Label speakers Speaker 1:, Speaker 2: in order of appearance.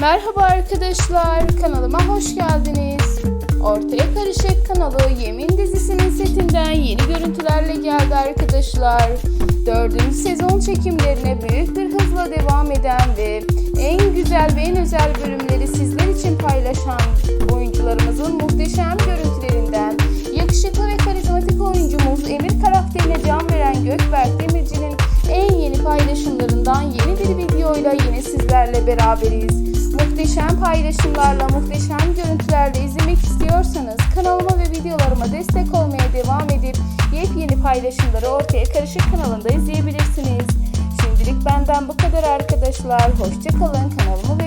Speaker 1: Merhaba arkadaşlar, kanalıma hoş geldiniz. Ortaya Karışık kanalı Yemin dizisinin setinden yeni görüntülerle geldi arkadaşlar. Dördüncü sezon çekimlerine büyük bir hızla devam eden ve en güzel ve en özel bölümleri sizler için paylaşan oyuncularımızın muhteşem görüntülerinden yakışıklı ve karizmatik oyuncumuz Emir karakterine can veren Gökberk Demirci'nin en yeni paylaşımlarından yeni bir videoyla yine sizlerle beraberiz. Muhteşem paylaşımlarla, muhteşem görüntülerle izlemek istiyorsanız kanalıma ve videolarıma destek olmaya devam edip yepyeni paylaşımları ortaya karışık kanalında izleyebilirsiniz. Şimdilik benden bu kadar arkadaşlar. Hoşçakalın. Kanalımı ve